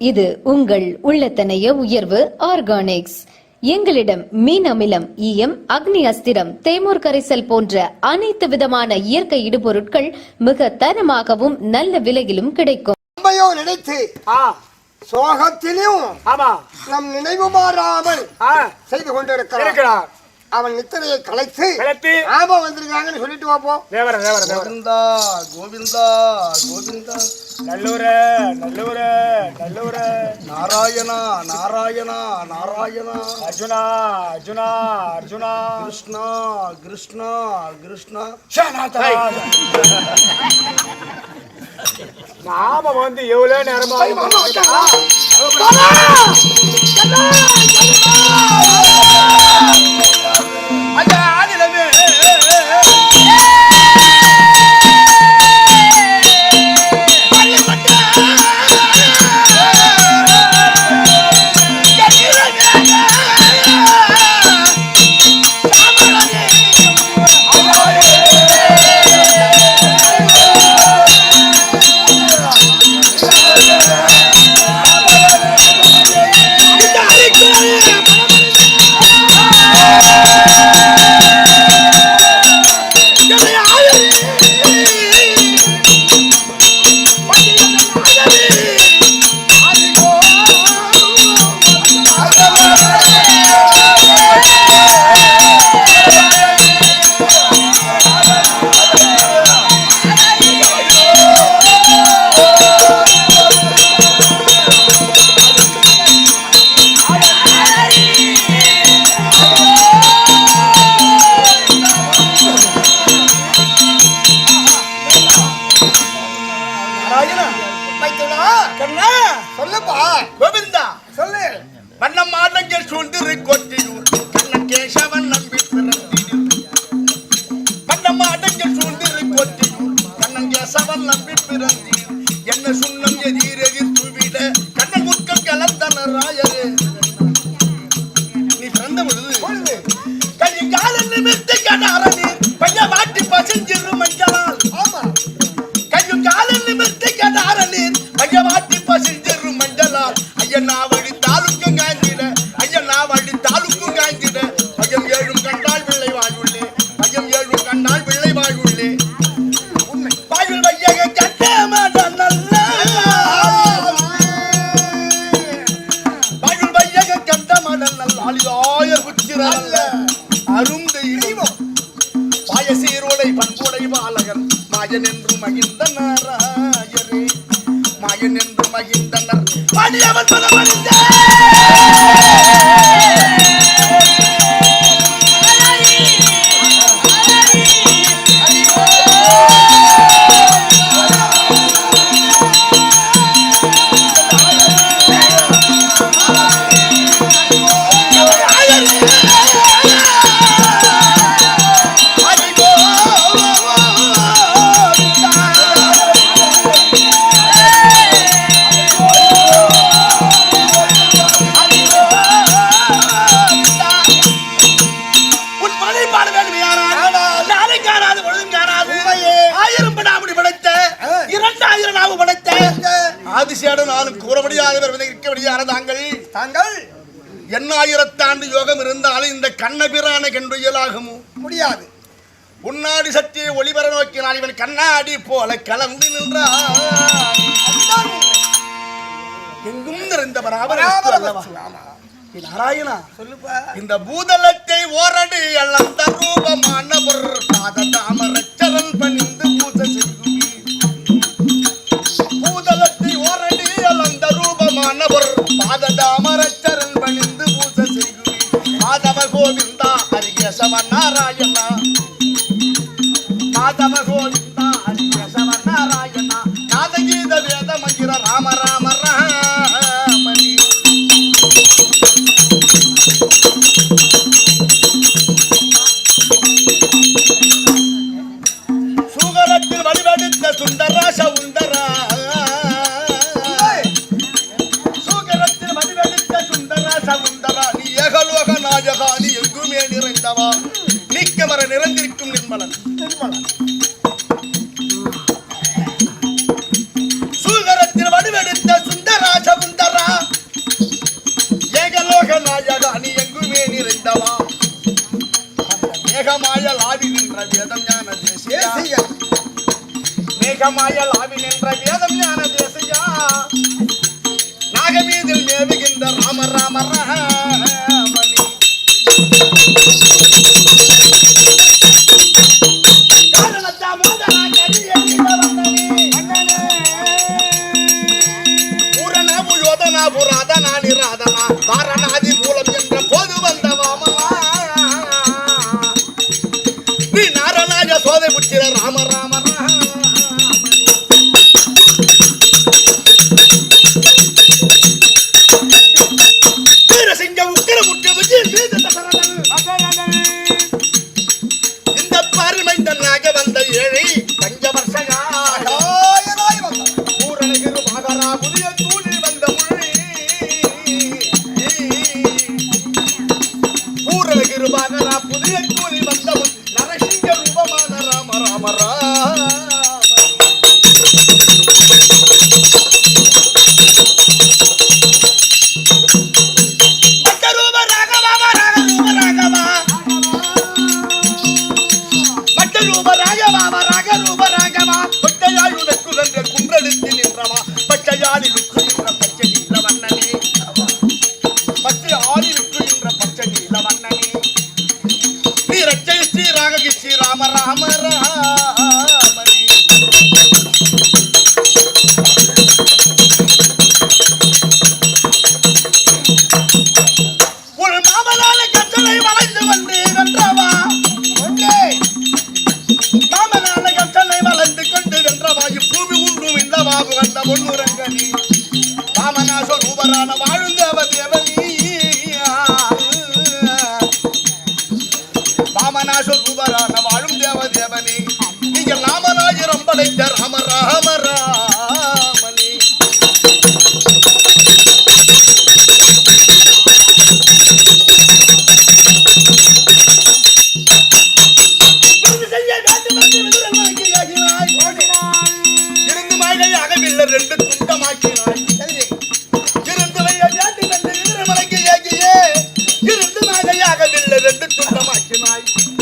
இது உங்கள் உள்ளத்தனைய உயர்வு ஆர்கானிக்ஸ். எங்களிடம் மீன் அமிலம் ஈயம் அக்னி அஸ்திரம் தேமூர் கரைசல் போன்ற அனைத்து விதமான இயற்கை இடுபொருட்கள் மிக தரமாகவும் நல்ல விலையிலும் கிடைக்கும். நினைத்து சோகத்திலும் நம் நினைவு மாறாமல் செய்து கொண்டிருக்கிறார் அவன் நித்திரையை கலைத்து கலைத்து ஆபம் வந்திருக்காங்கன்னு சொல்லிட்டு வாப்போம் தேவர தேவர கோவிந்தா கோவிந்தா கோவிந்தா. நல்லூர நல்லூர நல்லூர. நாராயணா நாராயணா நாராயணா. அர்ஜுனா அர்ஜுனா அர்ஜுனா. கிருஷ்ணா கிருஷ்ணா கிருஷ்ணா. நாம வந்து எவ்வளோ நேரமா ஆகும் चालू செயலாகுமோ முடியாது. உன்னாடி சக்தியை ஒளிபர நோக்கினால் இவன் கண்ணாடி போல கலந்து நின்றான். எங்கும் நாராயணா சொல்லுப்பா. இந்த பூதலத்தை ஓரடி அல்ல ரூபமான தாமரச்சரன் பணிந்து பூஜை செய்ய Sabanara. వేదం జ్ఞాన చేసి మేఘమాయ లావి నింద్ర వేదం జ్ఞాన చేసియా నాగమీదిల్ మేవి కింద రామ రామ రామని நகையாகவில்லை ரெண்டு துண்டமாக்கினாய்.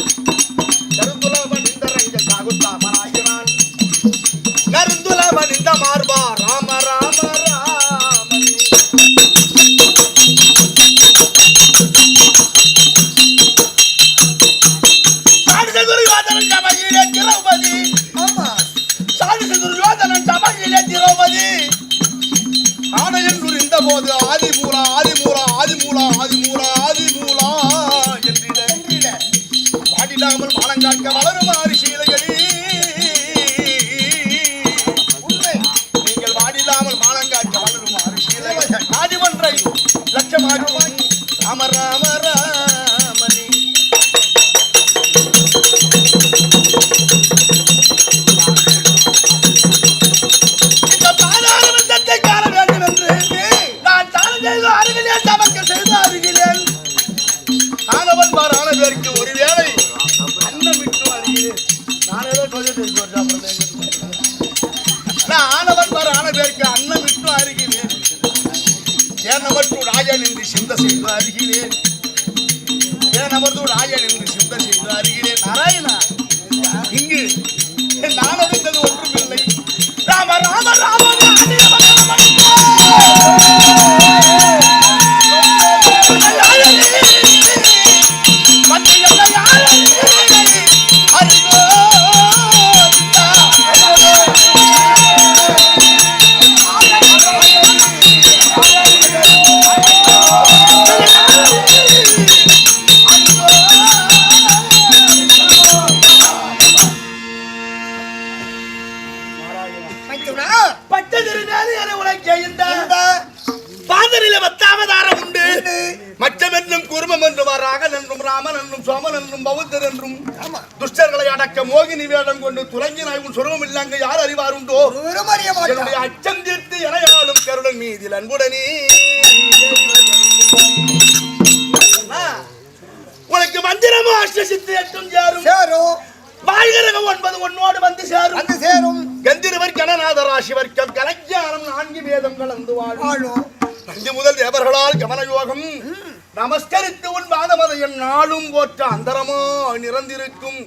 அந்தரமா நிறந்திருக்கும்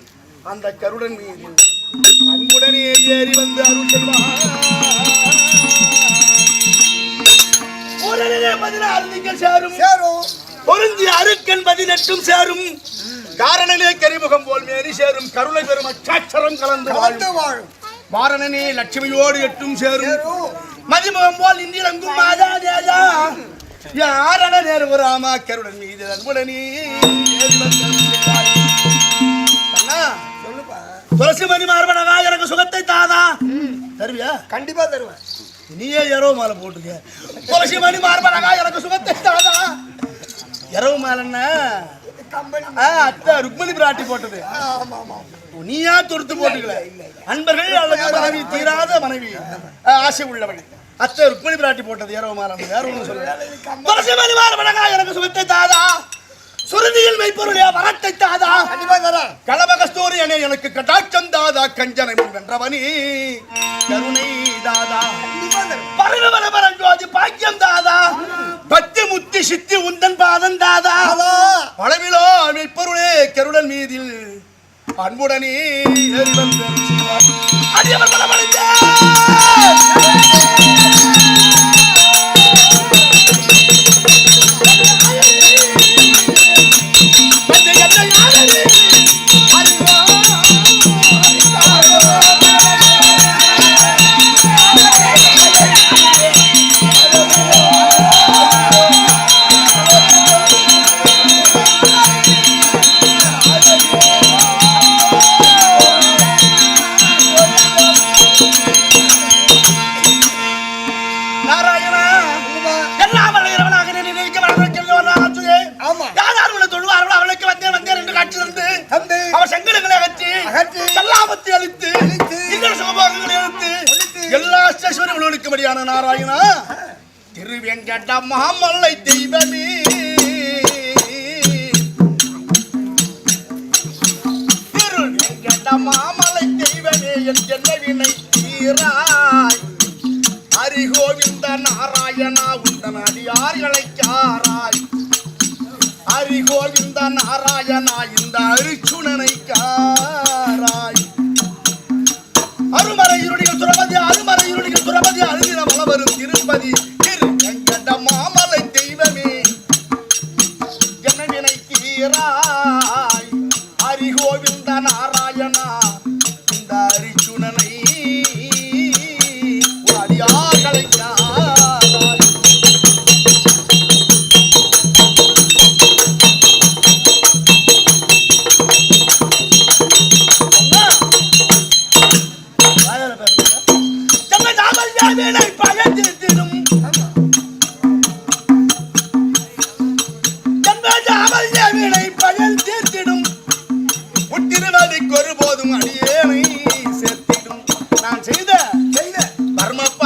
அந்த கருடன் மீது. அன்புடனே ஏறி வந்து அருள் செல்வார் பொருந்தி அருக்கன் பதினெட்டும் சேரும். காரணனே கரிமுகம் போல் மேரி சேரும். கருணை பெரும் அச்சாட்சரம் கலந்து வாழ்ந்து வாழும். வாரணனே லட்சுமியோடு எட்டும் சேரும். மதிமுகம் போல் இந்திரங்கும் மாதா தேதா யாரண நேரு ராமா கருடன் மீது அன்புடனே சொல்லுப்பா துளசி மணி மார்பனகா எனக்கு சுகத்தை தாதா தருவியா? கண்டிப்பா தருவேன். நீயே இரவு மாலை போட்டுக்க. துளசி மணி மார்பனகா எனக்கு சுகத்தை தாதா இரவு மாலைன்னா அத்தை ருக்மணி பிராட்டி போட்டது. நீயா தொடுத்து போட்டுக்கல. அன்பர்கள் அல்லது மனைவி தீராத மனைவி ஆசை உள்ளவள். அத்தை ருக்மணி பிராட்டி போட்டது இரவு மாலை. வேற ஒண்ணும் சொல்ல துளசி மணி மார்பனகா எனக்கு சுகத்தை தாதா சுருதியில் மெய்ப்பொருளியா வரத்தை தாதா. கண்டிப்பா கலபகஸ்தூரி என எனக்கு கட்டாட்சம் தாதா கஞ்சனை முன் வென்றவனி. கருணை தாதா. கண்டிப்பா தருவேன் பரவர பரஞ்சோதி பாக்கியம் தாதா. பத்தி முத்தி சித்தி உந்தன் பாதம் தாதா. பழவிலோ மெய்ப்பொருளே கருடன் மீதில் அன்புடனே செய்வார். அடியவர் பலமடைந்தே.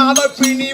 பாவ பிணி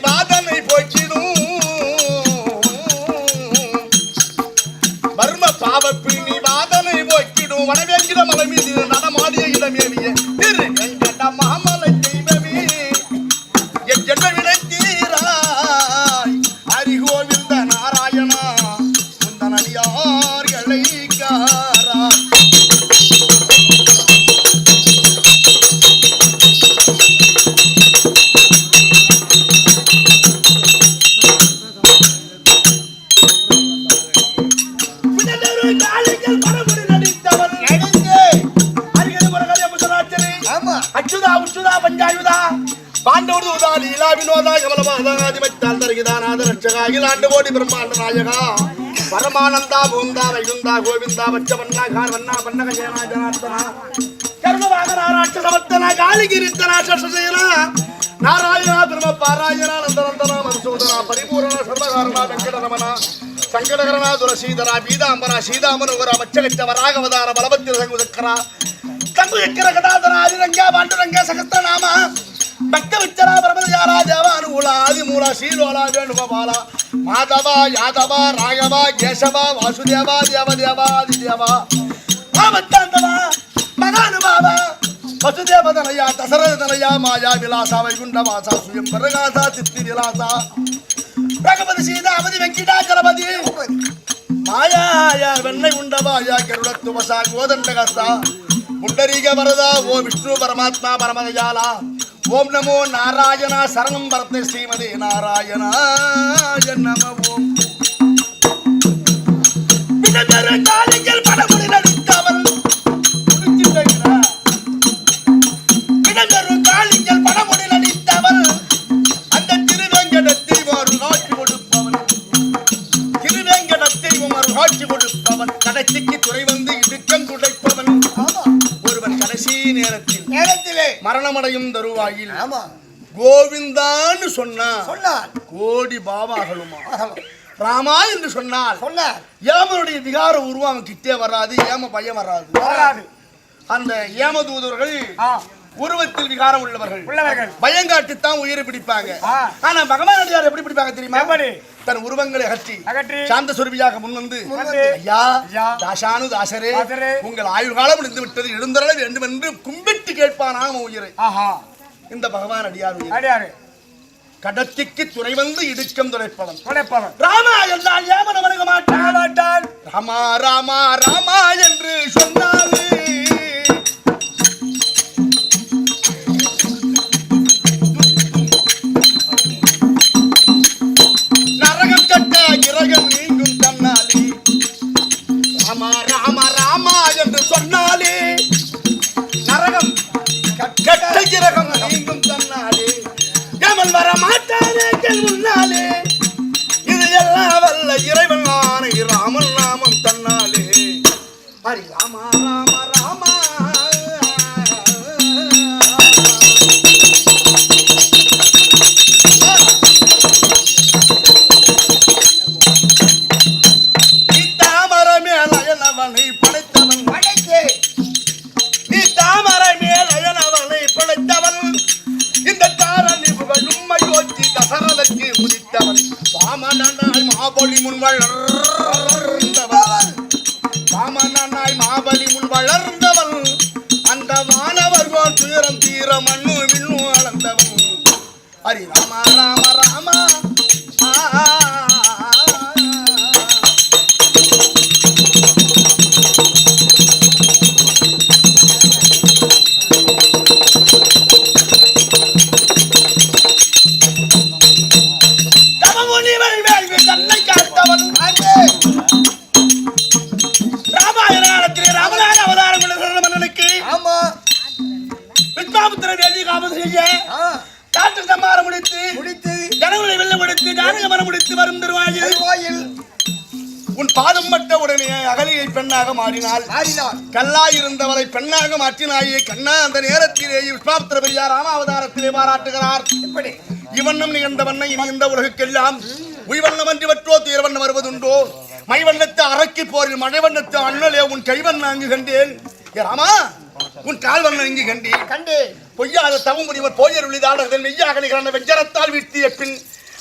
அகிலாண்டு கோடி பிரம்மாண்ட நாயகா. பரமானந்தா பூந்தா வைகுந்தா கோவிந்தா வச்சவண்ணா கார்வண்ணா பன்னக ஜெயனா ஜனார்த்தனா கர்மவாகனா ராட்சசமத்தனா காளிகிரித்தனா சசசேனா நாராயணா பிரம பாராயணா நந்தனந்தனா மதுசூதனா பரிபூரண சர்வகாரணா துரசீதரா பீதாம்பரா சீதாமனுகரா பலபத்திர சங்குதக்கரா சங்குதக்கர கதாதரா அதிரங்கா பாண்டுரங்கா பக்த விச்சரா பிரபதயாரா தேவானுகூலா ஆதிமூலா ஸ்ரீலோலா வேணுகோபாலா. மாதவா யாதவா ராகவா கேசவா வாசுதேவா தேவதேவா ஆதிதேவா. ஆமத்தாந்தவா மகானுபாவா வசுதேவதனயா தசரதனயா மாயா விலாசா வைகுண்டவாசா சுயம் பிரகாசா சித்தி விலாசா. ரகபதி சீதாபதி வெங்கிடாச்சலபதி மாயாயா வெண்ணை உண்டவாயா கருடத்துவசா கோதண்டகஸ்தா புண்டரீக வரதா ஓ விஷ்ணு பரமாத்மா பரமதயாலா ஓம் நமோ நாராயணா சரணம் பரத்தை ஸ்ரீமதி நாராயணா நம ஓம். காலங்கள் மரணமடையும் தருவாயில். ஆமா. கோவிந்தான்னு சொன்னா சொன்னார். கோடி பாவாகலுமா. ராமா என்று சொன்னால் சொன்னார். ஏமனுடைய விகார உருவம் அவன் கிட்டே வராது ஏம பயம் வராது. வராது. அந்த ஏமதூதர்கள் உருவத்தில் விகாரம் உள்ளவர்கள். உள்ளவர்கள். பயங்காட்டித்தான் உயிரை பிடிப்பாங்க. ஆனா பகவான் அடியார் எப்படி பிடிப்பாங்க தெரியுமா? தன் உருவங்களை அகற்றி அகற்றி சாந்த சுரபியாக முன் வந்து வந்து, ஐயா தாசானு தாசரே உங்கள் ஆயுள் காலம் முடிந்து விட்டது. எழுந்தருள வேண்டும் என்று கும்பிட்டு கேட்பானாம் உயிரை. ஆஹா. இந்த பகவான் அடியார் அடியாரு. கடத்திக்கு துணை வந்து இடுக்கம் துடைப்பவன். துடைப்பவன். ராமா என்றால் ஏமன வணங்க மாட்டான் ராமா ராமா ராமா என்று சொன்னாலே முன்னாலே இது எல்லாம் வல்ல இறைவன் ஆணை ராமன் நாமம் தன்னாலே. ஹரி ராமா ராம ராமா. மாறினாள் கல்லாய் இருந்தவரை பெண்ணாக மாற்றினாயே கண்ணா அந்த நேரத்திலே விஸ்வாமித்திர பெரியா ராமாவதாரத்திலே பாராட்டுகிறார். எப்படி? இவண்ணம் நிகழ்ந்த வண்ண இந்த உலகுக்கெல்லாம் உய்வண்ணம் அன்றி வற்றோ தீர்வண்ணம் வருவதுண்டோ? மைவண்ணத்து அரக்கி போரில் மழைவண்ணத்து அண்ணலே உன் கைவண்ண அங்கு கண்டேன். ஏ ராமா உன் கால் வண்ணம் இங்கு கண்டேன். கண்டு பொய்யாத தவம் முனிவர் போயர் உள்ளிதாளர்கள் மெய்யாக நிகழ்ந்த வெஞ்சரத்தால் வீழ்த்திய பின்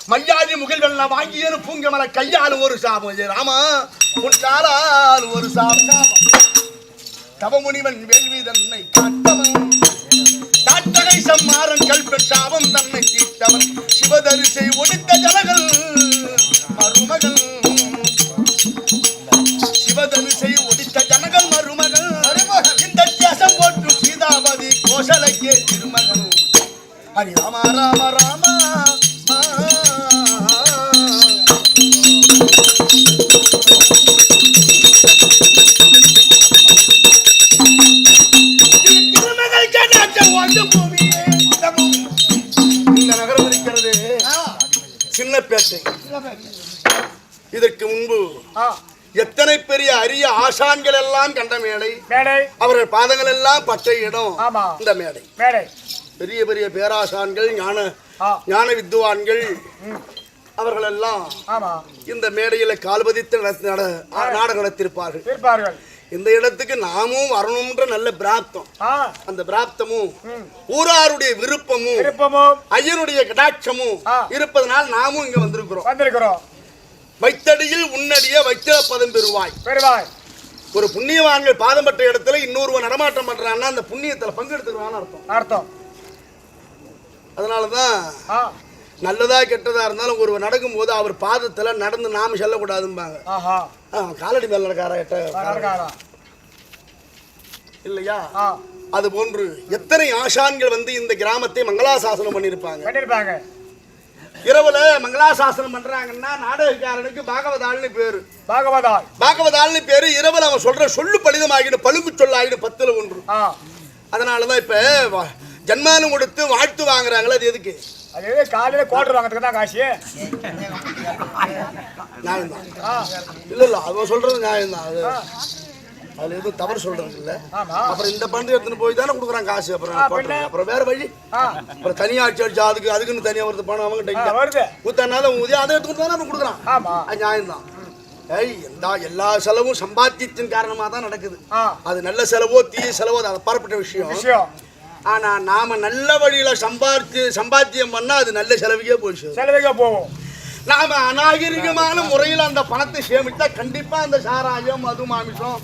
மையாதி முகில் வெள்ளம் வாங்கியது பூங்கமல கையால் ஒரு சாபம். ஏ ராமா உன் காலால் ஒரு சாபம். தவமுனிவன் வேள்வி தன்னை காத்தவன் காட்டகை சம்மாறன் கல்பெண் சாபம் தன்னை தீர்த்தவன். சிவதரிசை ஒடுத்த ஜனகள் மருமகள். சிவதரிசை ஒடித்த ஜனகள் மருமகள். மருமகள். இந்த தேசம் போட்டு சீதாபதி கோசலைக்கே திருமகன் ஹரி ராம ராம ராம. இதற்கு முன்பு எத்தனை பெரிய அரிய ஆசான்கள் எல்லாம் கண்ட மேடை. மேடை அவர்கள் பாதங்கள் எல்லாம் பச்சை இடம். இந்த மேடை மேடை பெரிய பெரிய பேராசான்கள் ஞான ஞான வித்துவான்கள் அவர்கள் எல்லாம் ஆமா. இந்த மேடையில கால்பதித்து நாடகம் நடத்தியிருப்பார்கள் இருப்பார்கள். இந்த இடத்துக்கு நாமும் வரணும்ன்ற நல்ல பிராப்தம். அந்த பிராப்தமும் ஊராருடைய விருப்பமும் விருப்பமும் ஐயனுடைய கடாட்சமும். இருப்பதனால் நாமும் இங்க வந்திருக்கிறோம். வந்திருக்கிறோம். வைத்தடியில் உன்னடிய வைத்திர பதம் பெறுவாய். பெறுவாய். ஒரு புண்ணியவான்கள் பாதம் பட்ட இடத்துல இன்னொருவன் நடமாட்டம் பண்றான்னா அந்த புண்ணியத்துல பங்கெடுத்துருவான்னு அர்த்தம். அர்த்தம். அதனாலதான் நல்லதா கெட்டதா இருந்தாலும் ஒருவர் நடக்கும்போது அவர் பாதத்துல நடந்து நாம செல்லக்கூடாதும்பாங்க. காலடி மேல நடக்காரா இல்லையா? அது போன்று எத்தனை ஆசான்கள் வந்து இந்த கிராமத்தை மங்களாசாசனம் பண்ணிருப்பாங்க இரவுல மங்களாசாசனம் பண்றாங்கன்னா நாடகக்காரனுக்கு பாகவதாள்னு பேரு. பாகவதால். பாகவதாள்னு பேரு இரவுல அவன் சொல்ற சொல்லு பலிதமாகிடும் பழுங்கு சொல்லாகிடும் பத்துல ஒன்று. அதனாலதான் இப்ப ஜன்மானம் கொடுத்து வாழ்த்து வாங்குறாங்களே அது எதுக்கு? அது காலையில கோட்டர் வாங்கறதுக்கு தான் காசு? நியாயம்தான். இல்ல இல்ல அவன் சொல்றது நியாயம்தான். அது அதுல எதுவும் தவறு சொல்றது இல்ல. அப்புறம் இந்த பண்டு எடுத்துன்னு போய் தானே கொடுக்குறான் காசு. அப்புறம்? அப்புறம் வேற வழி. அப்புறம் தனியாட்சி அடிச்சா அதுக்கு அதுக்குன்னு தனியா வருது பணம் அவங்க வருது. ஊத்தனால ஊதி அதை எடுத்துக்கிட்டு தானே அவன் கொடுக்குறான் நியாயம்தான். ஏய் எல்லா செலவும் சம்பாத்தியத்தின் காரணமா தான் நடக்குது அது நல்ல செலவோ தீய செலவோ அது அப்பாற்பட்ட விஷயம். விஷயம் ஆனா நாம நல்ல வழியில சம்பாதிச்சு சம்பாத்தியம் பண்ணா அது நல்ல செலவுக்கே போயிடுச்சு செலவுக்கு போவோம் நாம அநாகரிகமான முறையில் அந்த பணத்தை சேமித்தா கண்டிப்பா அந்த சாராயம் மது மாமிசம்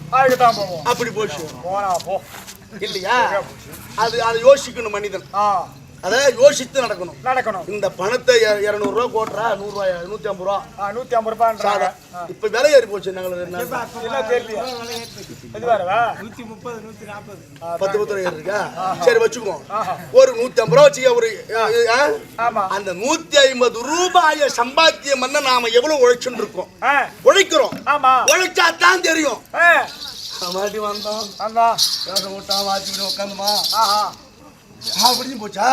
அப்படி போச்சு. இல்லையா? அது அதை யோசிக்கணும் மனிதன். அதை யோசித்து நடக்கணும். நடக்கணும். இந்த பணத்தை இர- இருநூறுவா கோட்டுறா நூறுரூவா நூத்தி ஐம்பது ரூபா. நூத்தி ஐம்பது சாதா. இப்ப விலை ஏறி போச்சு நாங்கள் என்ன தெரியல இது வேறவா பத்து பத்து ரூபா ஏறி இருக்கா? சரி வச்சுக்குவோம். ஒரு நூத்தி ஐம்பது ரூபா வச்சுக்க ஒரு அந்த நூத்தி ஐம்பது ரூபாய சம்பாத்தியம் பண்ண நாம எவ்வளவு உழைச்சுட்டு இருக்கோம்? உழைக்கிறோம். ஆமா. உழைச்சா தான் தெரியும் மாட்டி வந்தோம். ஆமா பேச விட்டா வாச்சிக்கிட்டு உட்காந்துமா ஆஹா. அப்படின்னு போச்சா?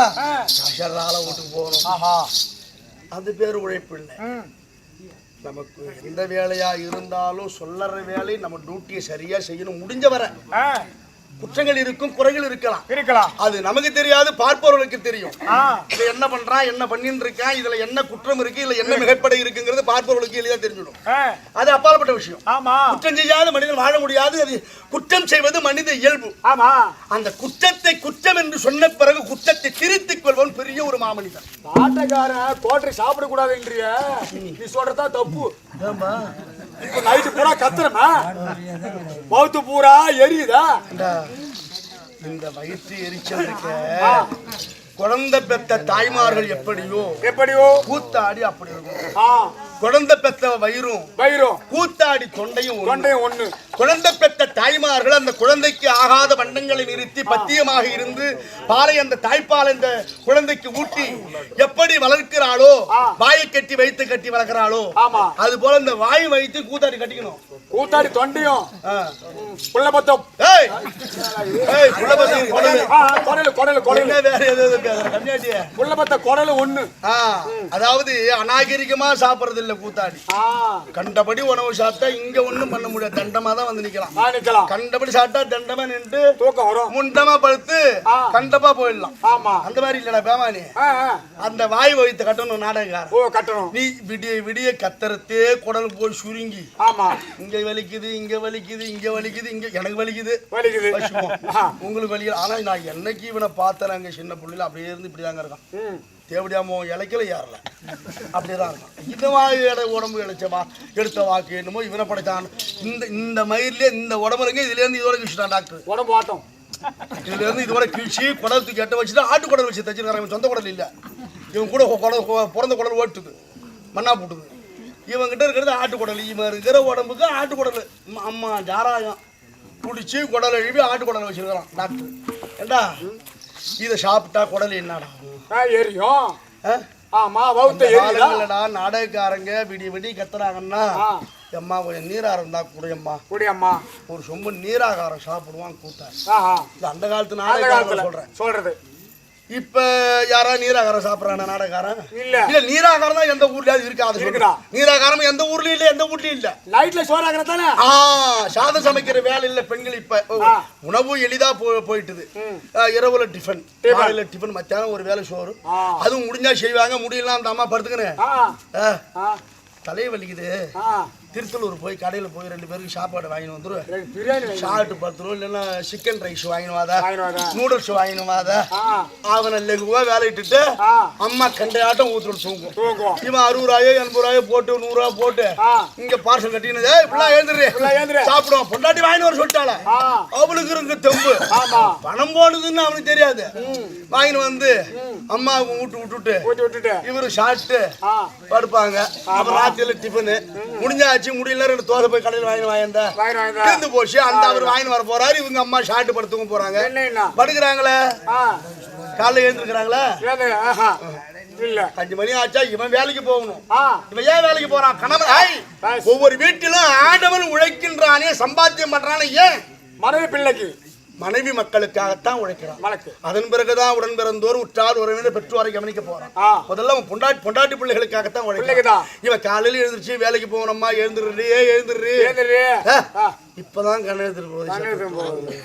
கஷரால வீட்டுக்கு போகணும். ஆஹா. அது பேர் உழைப்பு இல்லை நமக்கு எந்த வேலையா இருந்தாலும் சொல்லற வேலை நம்ம டியூட்டியை சரியா செய்யணும். முடிஞ்ச வரை. குற்றங்கள் இருக்கும் குறைகள் இருக்கலாம். இருக்கலாம். அது நமக்கு தெரியாது பார்ப்பவர்களுக்கு தெரியும். ஆ. இதுல என்ன பண்றான் என்ன பண்ணிட்டு இருக்கான் இதுல என்ன குற்றம் இருக்கு இதுல என்ன மிகைப்படை இருக்குங்கிறது பார்ப்பவர்களுக்கு எளிதா தெரிஞ்சிடும். அது அப்பாற்பட்ட விஷயம். ஆமா. குற்றம் செய்யாத மனிதன் வாழ முடியாது அது குற்றம் செய்வது மனித இயல்பு. ஆமா. அந்த குற்றத்தை குற்றம் என்று சொன்ன பிறகு குற்றத்தை திருத்திக் கொள்வன் பெரிய ஒரு மாமனிதன். ஆட்டக்காரன் கோட்டரி சாப்பிட கூடாதுன்றிய நீ சொல்றதா தப்பு. இப்ப நைட்டு பூரா கத்துறமா? பௌத்து பூரா எரியுதா? இந்த வயிற்று எரிச்சல் இருக்க குழந்தை பெத்த தாய்மார்கள் எப்படியோ எப்படியோ? கூத்தாடி அப்படி இருக்கும். குழந்தை பெத்த வயிறும் வயிறும். கூத்தாடி தொண்டையும். தொண்டையும் ஒண்ணு. குழந்தை பெற்ற தாய்மார்கள் அந்த குழந்தைக்கு ஆகாத பண்டங்களை நிறுத்தி பத்தியமாக இருந்து பாலை அந்த தாய்ப்பால் அந்த குழந்தைக்கு ஊட்டி எப்படி வளர்க்கிறாளோ வாயை கட்டி வைத்து கட்டி வளர்க்கிறாளோ அது போல இந்த வாய் வைத்து கூத்தாடி கட்டிக்கணும். கூத்தாடி தொண்டையும். ஆ. புள்ள பத்தம். ஏய்! ஏய் புள்ள பத்தி குடலு. பத்த ஒண்ணு. அதாவது அநாகரிகமா சாப்பிடுறது இல்ல கூத்தாடி ஆ. கண்டபடி உணவு சாப்பிட்டா இங்க ஒண்ணும் பண்ண முடியாது. தண்டமா தான் வந்து நிக்கலாம். கண்டபடி சாப்பிட்டா தண்டமா நின்று தூக்கம் வரும். முண்டமா படுத்து. கண்டப்பா போயிடலாம். ஆமா. அந்த மாதிரி இல்லடா பேமானி. அந்த வாய் வைத்து கட்டணும் ஓ கட்டணும். நீ விடிய விடிய கத்தரத்தே குடல் போய் சுருங்கி. ஆமா. இங்க வலிக்குது இங்க வலிக்குது இங்க வலிக்குது இங்க எனக்கு வலிக்குது. வலிக்குது. உங்களுக்கு வலிக்குது ஆனா நான் என்னைக்கு இவனை பார்த்தேன் அங்க சின்ன புள்ளையில அப்படியே இருந்து இப்படிதாங்க இருக்கான். தேவடியாமோ இலைக்கல ஏறல. அப்படியே தான் இருக்கான் இந்த உடம்பு இழைச்சவா எடுத்த வாக்கு என்னமோ இவனை படைத்தான். இந்த இந்த மயிர்லயே இந்த உடம்புலங்க இதுல இருந்து இதோட கிழிச்சிட்டான் டாக்டர். உடம்பு ஆட்டம். இதுல இருந்து இதோட கிழிச்சு குடத்துக்கு எட்ட வச்சுட்டு ஆட்டு குடல் வச்சு தச்சிருக்காங்க சொந்த குடல் இல்ல. இவன் கூட குடல் பிறந்த குடல் ஓட்டுது. மண்ணா போட்டுது. இவன் கிட்ட இருக்கிறது ஆட்டு குடல். இவன் இருக்கிற உடம்புக்கு ஆட்டு குடல். அம்மா, அம்மா ஜாராயம். குடிச்சு குடல் எழுப்பி ஆட்டு குடல் வச்சிருக்கிறான் டாக்டர். ஏண்டா? இதை சாப்பிட்டா குடல் என்னடா? எரியும்? ஆமா காலங்கள்லடா நாடகக்காரங்க விடிய விடிய கத்துறாங்கன்னா ஆ. அம்மா கொஞ்சம் நீராரம் இருந்தா குடியம்மா. குடியம்மா. ஒரு சொம்பு நீராகாரம் சாப்பிடுவான் இது அந்த காலத்து காலத்துல சொல்றேன். சொல்றது. இப்ப யாரா நீராகாரம் சாப்பிடுறான நாடகாரன் இல்ல. இல்ல நீராகாரம் தான் எந்த ஊர்லயாவது இருக்காது இருக்குடா. நீராகாரம் எந்த ஊர்லயும் இல்ல எந்த ஊர்லயும் இல்ல. நைட்ல சோறாகிற தானே? ஆ சாதம் சமைக்கிற வேலை இல்ல பெண்கள் இப்ப. உணவு எளிதா போயிட்டுது. இரவுல டிஃபன். காலையில டிஃபன் மத்தியானம் ஒரு வேலை சோறு. அதுவும் முடிஞ்சா செய்வாங்க முடியலாம் அந்த அம்மா ஆ. தலையை வலிக்குது. திருத்தலூர் போய் கடையில போய் ரெண்டு பேருக்கு சாப்பாடு வாங்கிட்டு பிரியாணி வேணும். ஷார்ட் பத்து ரூபா இல்லைன்னா சிக்கன் ரைஸ் வாங்கினு வாதா வாங்கினு வாதா. நூடுல்ஸ் வாங்கினு வாதா ஆ. அவனை லெகுவா வேலையிட்டுட்டு ஆ. அம்மா கண்டையாட்டம் ஊத்துட்டு தூங்கும். இவன் அறுபது ரூபாயோ எண்பது ரூபாயோ போட்டு நூறு ரூபா போட்டு இங்க பார்சல் கட்டினது இப்படிலாம் எழுந்துரு. சாப்பிடுவான் பொண்டாட்டி வாங்கிட்டு வர சொல்லிட்டாள? அவளுக்கு இருக்கு தெம்பு. பணம் போனதுன்னு அவனுக்கு தெரியாது. வாங்கிட்டு வந்து அம்மாவுக்கு விட்டு விட்டுட்டு இவரு சாப்பிட்டு படுப்பாங்க. அப்புறம் காலையில டிஃபனு முடிஞ்சாச்சு. முடியல ரெண்டு தோசை போய் கடையில் வாங்கி வாங்கியிருந்தா. வாங்கி வாங்கியிருந்தா. தீர்ந்து போச்சு. அந்த அவர் வாங்கி வர போறாரு. இவங்க அம்மா ஷாட்டு படுத்துங்க போறாங்க? படுக்கிறாங்களே? காலைல எழுந்திருக்கிறாங்களா? அஞ்சு மணி ஆச்சா? இவன் வேலைக்கு போகணும். இவன் ஏன் வேலைக்கு போறான்? கணவன். ஒவ்வொரு வீட்டிலும் ஆண்டவன் உழைக்கின்றானே சம்பாத்தியம் பண்றானே ஏன்? மனைவி பிள்ளைக்கு. மனைவி மக்களுக்காகத்தான் உழைக்கிறான் அதன் பிறகுதான் உடன் பிறந்தோர் உற்றார் உறவினர் பெற்றோரை கவனிக்க போறான். முதல்ல பொண்டாட்டி பொண்டாட்டி பிள்ளைகளுக்காகத்தான் உழைக்கிறான். இவன் காலையில எழுந்திருச்சு வேலைக்கு போகணும்மா எழுந்துடுறே எழுந்துடுறே இப்பதான் கண்ணு எடுத்துட்டு போகுது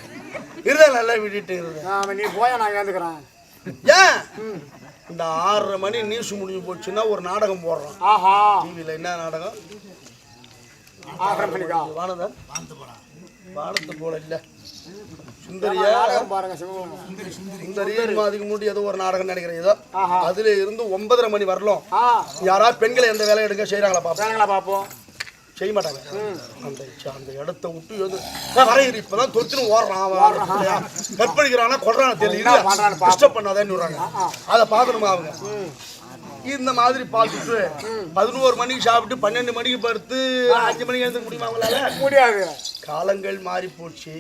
இருதா நல்லா விட்டுட்டு இருந்த நீ போயா நான் ஏந்துக்கிறேன் ஏன் இந்த ஆறரை மணி நியூஸ் முடிஞ்சு போச்சுன்னா ஒரு நாடகம் போடுறான் டிவியில என்ன நாடகம் ஆகிரம் பண்ணிக்கா வானதா வானத்து போல இல்ல சுந்தரியா? பாருங்க சிவகுமார் சுந்தரி அதுக்கு முன்னாடி ஏதோ ஒரு நாடகம் நினைக்கிறேன் ஏதோ. அதுல இருந்து ஒன்பதரை மணி வரலாம் யாரா பெண்களை எந்த வேலை எடுக்க செய்யறாங்களா பாப்பா வேணுங்களா பாப்போம். செய்ய மாட்டாங்க. அந்த அந்த இடத்த விட்டு வந்து வரேன் இப்பதான் தொத்துன்னு ஓடுறான்? கற்பழிக்கிறானா கொள்றானா தெரியல. பாப்போம். டிஸ்டர்ப் பண்ணாதேன்னு சொல்றாங்க அதை பார்க்கணுமா அவங்க? இந்த மாதிரி பார்த்துட்டு பதினோரு மணிக்கு சாப்பிட்டு பன்னெண்டு மணிக்கு படுத்து அஞ்சு மணிக்கு எழுந்து முடியுமா அவங்களால முடியாது. காலங்கள் மாறி போச்சு.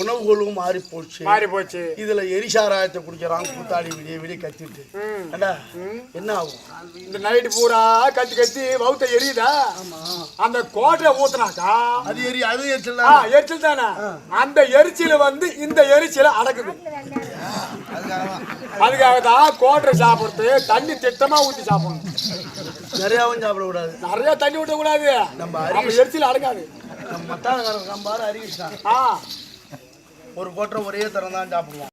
உணவுகளும் மாறி போச்சு. மாறி போச்சு. இதுல எரிசாராயத்தை குடிக்கிறான் கூத்தாடி விடிய விடிய கத்திட்டு. என்ன ஆகும்? இந்த நைட்டு பூரா கத்தி கத்தி வவுத்த எரியுதா? அந்த கோட்டை ஊத்துனாக்கா அது எரி அது எரிச்சல் எரிச்சல் தானே? அந்த எரிச்சல வந்து இந்த எரிச்சல அடக்குது. அதுக்காக தான் கோட்டை சாப்பிடுறது தண்ணி திட்டமா ஊத்தி சாப்பிடணும். நிறையாவும் சாப்பிடக்கூடாது. நிறைய தண்ணி ஊத்த கூடாது நம்ம நம்ம எரிச்சல் அடங்காது. நம்ம மத்தானக்காரன் ஹரிகிருஷ்ணா ஆ. ஒரு கோட்டை ஒரே தரம் தான் சாப்பிடுவான்.